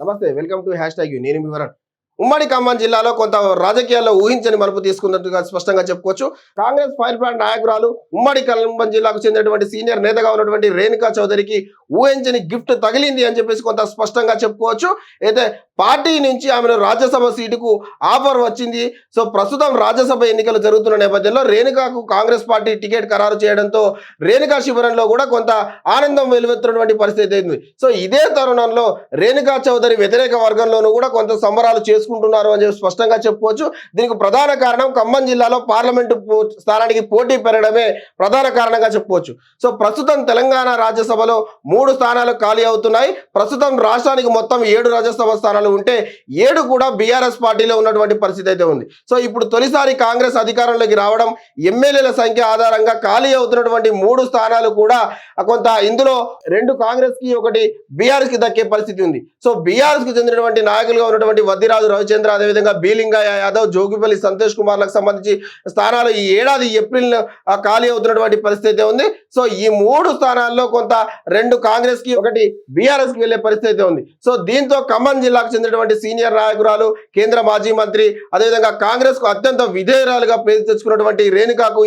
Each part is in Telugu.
నమస్తే welcome to hashtag you. నేను మీ వరణ్. ఉమ్మడి ఖమ్మం జిల్లాలో కొంత రాజకీయాల్లో ఊహించని మలుపు తీసుకున్నట్టుగా స్పష్టంగా చెప్పుకోవచ్చు. కాంగ్రెస్ ఫైర్ ప్లాంట్ నాయకురాలు ఉమ్మడి ఖమ్మం జిల్లాకు చెందినటువంటి సీనియర్ నేతగా ఉన్నటువంటి రేణుకా చౌదరికి ఊహించని గిఫ్ట్ తగిలింది అని చెప్పేసి కొంత స్పష్టంగా చెప్పుకోవచ్చు. అయితే పార్టీ నుంచి ఆమెను రాజ్యసభ సీటుకు ఆఫర్ వచ్చింది. సో ప్రస్తుతం రాజ్యసభ ఎన్నికలు జరుగుతున్న నేపథ్యంలో రేణుకాకు కాంగ్రెస్ పార్టీ టికెట్ ఖరారు చేయడంతో రేణుకా శిబిరంలో కూడా కొంత ఆనందం వెలువెత్తున్నటువంటి పరిస్థితి అయింది సో ఇదే తరుణంలో రేణుకా చౌదరి వ్యతిరేక వర్గంలోనూ కూడా కొంత సంబరాలు చేసుకుంటున్నారు అని చెప్పి స్పష్టంగా చెప్పుకోవచ్చు. దీనికి ప్రధాన కారణం ఖమ్మం జిల్లాలో పార్లమెంటు స్థానానికి పోటీ పెరగడమే ప్రధాన కారణంగా చెప్పుకోవచ్చు. సో ప్రస్తుతం తెలంగాణ రాజ్యసభలో మూడు స్థానాలు ఖాళీ అవుతున్నాయి. ప్రస్తుతం రాష్ట్రానికి మొత్తం ఏడు రాజ్యసభ స్థానాలు ఉంటే ఏడు కూడా బీఆర్ఎస్ పార్టీలో ఉన్నటువంటి పరిస్థితి అయితే ఉంది. సో ఇప్పుడు తొలిసారి కాంగ్రెస్ అధికారంలోకి రావడం ఎమ్మెల్యేల సంఖ్య ఆధారంగా ఖాళీ అవుతున్నటువంటి మూడు స్థానాలు కూడా కొంత ఇందులో రెండు కాంగ్రెస్కి ఒకటి బీఆర్ఎస్కి దక్కే పరిస్థితి ఉంది. సో బీఆర్ఎస్కి చెందినటువంటి నాయకులుగా ఉన్నటువంటి వద్దిరాజు రవిచంద్ర అదేవిధంగా బీలింగయ్య యాదవ్ జోగిపల్లి సంతోష్ కుమార్లకు సంబంధించి స్థానాలు ఈ ఏడాది ఏప్రిల్ ఖాళీ అవుతున్నటువంటి పరిస్థితి అయితే ఉంది. సో ఈ మూడు స్థానాల్లో కొంత రెండు కాంగ్రెస్కి ఒకటి బీఆర్ఎస్కి వెళ్ళే పరిస్థితి అయితే ఉంది. సో దీంతో ఖమ్మం జిల్లాకు చెందినటువంటి సీనియర్ నాయకురాలు కేంద్ర మాజీ మంత్రి అదేవిధంగా కాంగ్రెస్కు అత్యంత విధేయురాలుగా పేరు తెచ్చుకున్నటువంటి రేణుకాకు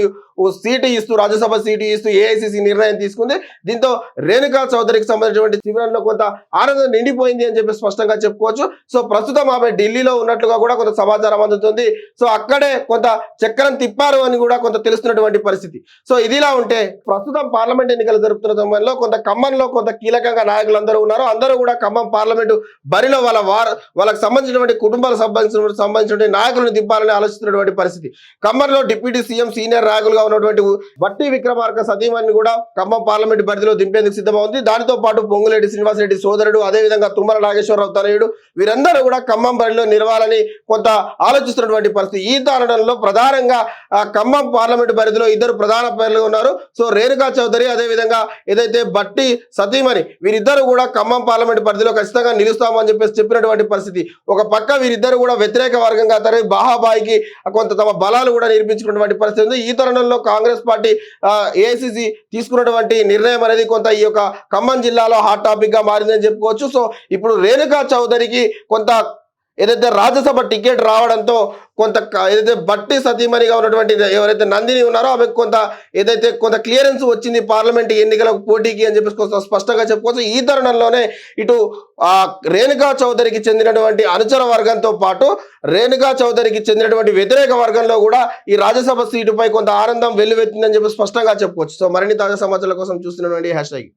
సీటు ఇస్తూ రాజ్యసభ సీటు ఇస్తూ ఏఐసిసి నిర్ణయం తీసుకుంది. దీంతో రేణుకా చౌదరికి సంబంధించినటువంటి శిబిరంలో కొంత ఆనందం నిండిపోయింది అని చెప్పి స్పష్టంగా చెప్పుకోవచ్చు. సో ప్రస్తుతం ఆమె ఢిల్లీలో ఉన్నట్లుగా కూడా కొంత సమాచారం అందుతుంది. సో అక్కడే కొంత చక్రం తిప్పారు అని కూడా కొంత తెలుస్తున్నటువంటి పరిస్థితి. సో ఇదిలా ఉంటే ప్రస్తుతం పార్లమెంట్ ఎన్నికలు జరుపుతున్న సమయంలో కొంత ఖమ్మంలో కొంత కీలకంగా నాయకులు అందరూ ఉన్నారు. అందరూ కూడా ఖమ్మం పార్లమెంటు బరిలో వాళ్ళ వార వాళ్ళకి సంబంధించినటువంటి కుటుంబాలకు సంబంధించిన సంబంధించినటువంటి నాయకులను దింపాలని ఆలోచిస్తున్నటువంటి పరిస్థితి. ఖమ్మంలో డిప్యూటీ సీఎం సీనియర్ నాయకులుగా ఉన్నటువంటి బట్టి విక్రమార్క సతీమణిని కూడా ఖమ్మం పార్లమెంటు పరిధిలో దింపేందుకు సిద్ధమవుంది దానితో పాటు పొంగులేటి శ్రీనివాసరెడ్డి సోదరుడు అదేవిధంగా తుమ్మల నాగేశ్వరరావు తనయుడు వీరందరూ కూడా ఖమ్మం బరిలో నిలవాలని కొంత ఆలోచిస్తున్నటువంటి పరిస్థితి. ఈ తరుణంలో ప్రధానంగా ఖమ్మం పార్లమెంట్ పరిధిలో ఇద్దరు ప్రధాన పేర్లు ఉన్నారు. సో రేణుకా చౌదరి అదేవిధంగా ఏదైతే బట్టి సతీమణి వీరిద్దరు కూడా ఖమ్మం పార్లమెంట్ పరిధిలో ఖచ్చితంగా నిలుస్తామని చెప్పేసి చెప్పినటువంటి పరిస్థితి. ఒక పక్క వీరిద్దరు కూడా వ్యతిరేక వర్గంగా తరలి బాహాబాయికి కొంత తమ బలాలు కూడా నిర్మించుకున్నటువంటి పరిస్థితి ఉంది. ఈ తరుణంలో కాంగ్రెస్ పార్టీ ఏఐసిసి తీసుకున్నటువంటి నిర్ణయం అనేది కొంత ఈ యొక్క ఖమ్మం జిల్లాలో హాట్ టాపిక్గా మారిందని చెప్పుకోవచ్చు. సో ఇప్పుడు రేణుకా చౌదరికి కొంత ఏదైతే రాజ్యసభ టికెట్ రావడంతో కొంత ఏదైతే బట్టి సతీమణిగా ఉన్నటువంటి ఎవరైతే నందిని ఉన్నారో ఆమెకు కొంత ఏదైతే కొంత క్లియరెన్స్ వచ్చింది పార్లమెంట్ ఎన్నికల పోటీకి అని చెప్పేసి స్పష్టంగా చెప్పుకోవచ్చు. ఈ తరుణంలోనే ఇటు ఆ రేణుకా చౌదరికి చెందినటువంటి అనుచర వర్గంతో పాటు రేణుకా చౌదరికి చెందినటువంటి వ్యతిరేక వర్గంలో కూడా ఈ రాజ్యసభ సీటుపై కొంత ఆనందం వెల్లువెత్తిందని చెప్పి స్పష్టంగా చెప్పుకోవచ్చు. సో మరిన్ని తాజా సమాచారాల కోసం చూస్తున్నటువంటి హ్యాష్ ట్యాగ్.